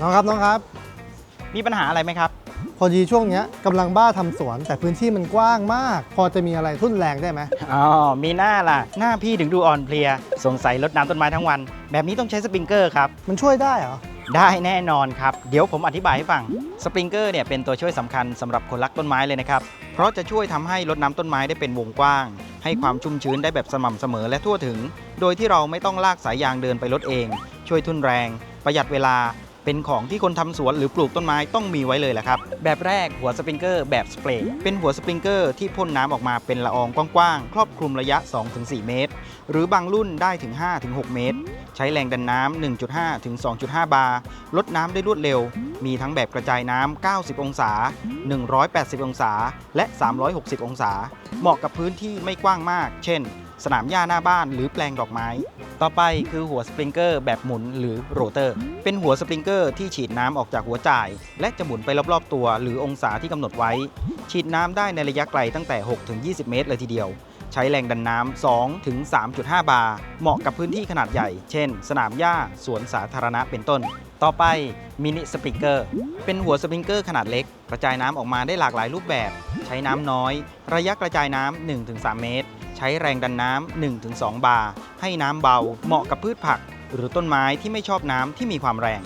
น้องครับน้องครับ มีปัญหาอะไรไหมครับ พอดีช่วงเนี้ยกำลังบ้าทำสวน แต่พื้นที่มันกว้างมาก พอจะมีอะไรทุ่นแรงได้ไหมอ๋อ มีหน้าล่ะ หน้าพี่ถึงดูอ่อนเพลีย สงสัยรดน้ำต้นไม้ทั้งวัน แบบนี้ต้องใช้สปริงเกอร์ครับ มันช่วยได้เหรอ ได้แน่นอนครับ เดี๋ยวผมอธิบายให้ฟัง สปริงเกอร์เนี่ยเป็นตัวช่วยสำคัญสำหรับคนรักต้นไม้เลยนะครับ เพราะจะช่วยทำให้รดน้ำต้นไม้ได้เป็นวงกว้าง ให้ความชุ่มชื้นได้แบบสม่ำเสมอและทั่วถึง โดยที่เราไม่ต้องลากสายยางเดินไปรดเอง ช่วยทุนแรง ประหยัดเวลา เป็นของที่คนทำสวนหรือปลูกต้นไม้ต้องมีไว้เลยแหละครับ แบบแรกหัวสปริงเกอร์แบบสเปรย์เป็นหัวสปริงเกอร์ที่พ่นน้ำออกมาเป็นละอองกว้างๆ ครอบคลุมระยะ 2-4 เมตร หรือบางรุ่นได้ถึง 5-6 เมตร ใช้แรงดันน้ำ1.5 ถึง 2.5 บาร์ลดน้ำได้รวดเร็ว มีทั้งแบบกระจายน้ำ90 องศา 180 องศา และ 360 องศา เหมาะกับพื้นที่ไม่กว้างมาก เช่น สนามหญ้าหน้าบ้าน หรือแปลงดอกไม้ ต่อไปคือหัวสปริงเกอร์แบบหมุนหรือโรเตอร์ เป็นหัวสปริงเกอร์ที่ฉีดน้ำออกจากหัวจ่าย และจะหมุนไปรอบๆตัว หรือองศาที่กำหนดไว้ ฉีดน้ำได้ในระยะไกลตั้งแต่ 6-20 เมตร เลยทีเดียว ใช้แรงดันน้ำ2ถึง3.5 บาร์เหมาะกับพื้นที่ขนาดใหญ่ เช่น สนามหญ้าสวนสาธารณะเป็นต้นต่อไปมินิสปริงเกอร์เป็นหัวสปริงเกอร์ขนาดเล็ก กระจายน้ำออกมาได้หลากหลายรูปแบบ ใช้น้ำน้อย ระยะกระจายน้ำ1-3 เมตร ใช้แรงดันน้ำ 1-2 บาร์ ให้น้ำเบา เหมาะกับพืชผัก หรือต้นไม้ที่ไม่ชอบน้ำที่มีความแรง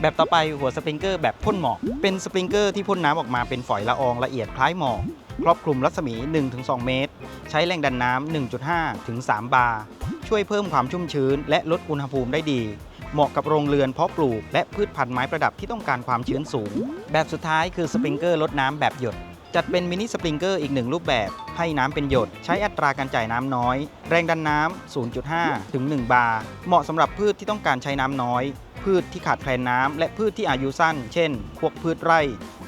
แบบต่อไปหัวสปริงเกอร์แบบพ่นหมอก เป็นสปริงเกอร์ที่พ่นน้ำออกมาเป็นฝอยละอองละเอียดคล้ายหมอกครอบคลุมรัศมี 1-2 เมตร ใช้แรงดันน้ำ 1.5 ถึง 3 บาร์ ช่วยเพิ่มความชุ่มชื้น และลดอุณหภูมิได้ดี เหมาะกับโรงเรือนเพาะปลูก และพืชพันธุ์ไม้ประดับที่ต้องการความชื้นสูง แบบสุดท้ายคือสปริงเกอร์ลดน้ำแบบหยด จัดเป็นมินิสปริงเกอร์อีกหนึ่งรูปแบบ ให้น้ำเป็นหยด ใช้อัตราการจ่ายน้ำน้อย แรงดันน้ำ 0.5 ถึง 1 บาร์ เหมาะสำหรับพืชที่ต้องการใช้น้ำน้อย พืชที่ขาดแคลนน้ำ และพืชที่อายุสั้น เช่น พวกพืชไร่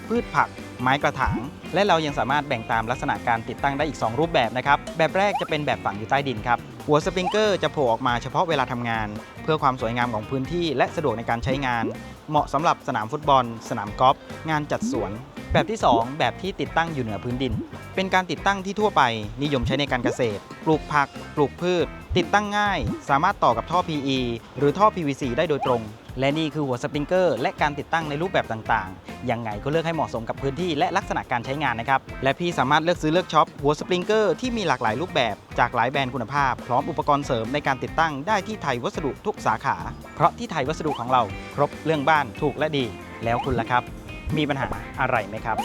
พืชผัก ไม้กระถาง และเรายังสามารถแบ่งตามลักษณะการติดตั้งได้อีก 2 รูปแบบนะครับ แบบแรกจะเป็นแบบฝังอยู่ใต้ดินครับ หัวสปริงเกอร์จะโผล่ออกมาเฉพาะเวลาทำงาน เพื่อความสวยงามของพื้นที่และสะดวกในการใช้งาน เหมาะสำหรับสนามฟุตบอล สนามกอล์ฟ งานจัดสวน แบบที่ 2 แบบที่ติดตั้งอยู่เหนือพื้นดิน เป็นการติดตั้งที่ทั่วไปนิยมใช้ในการเกษตร ปลูกผัก ปลูกพืช ติดตั้งง่าย สามารถต่อกับท่อ PE หรือท่อ PVC ได้โดยตรง และนี่คือหัวสปริงเกอร์และการติดตั้งในรูปแบบต่างๆ ยังไงก็เลือกให้เหมาะสมกับพื้นที่และลักษณะการใช้งานนะครับ และพี่สามารถเลือกซื้อเลือกช็อปหัวสปริงเกอร์ที่มีหลากหลายรูปแบบจากหลายแบรนด์คุณภาพ พร้อมอุปกรณ์เสริมในการติดตั้งได้ที่ไทยวัสดุทุกสาขา เพราะที่ไทยวัสดุของเรา ครบเรื่องบ้านถูกและดี แล้วคุณล่ะครับ มีปัญหาอะไรไหมครับ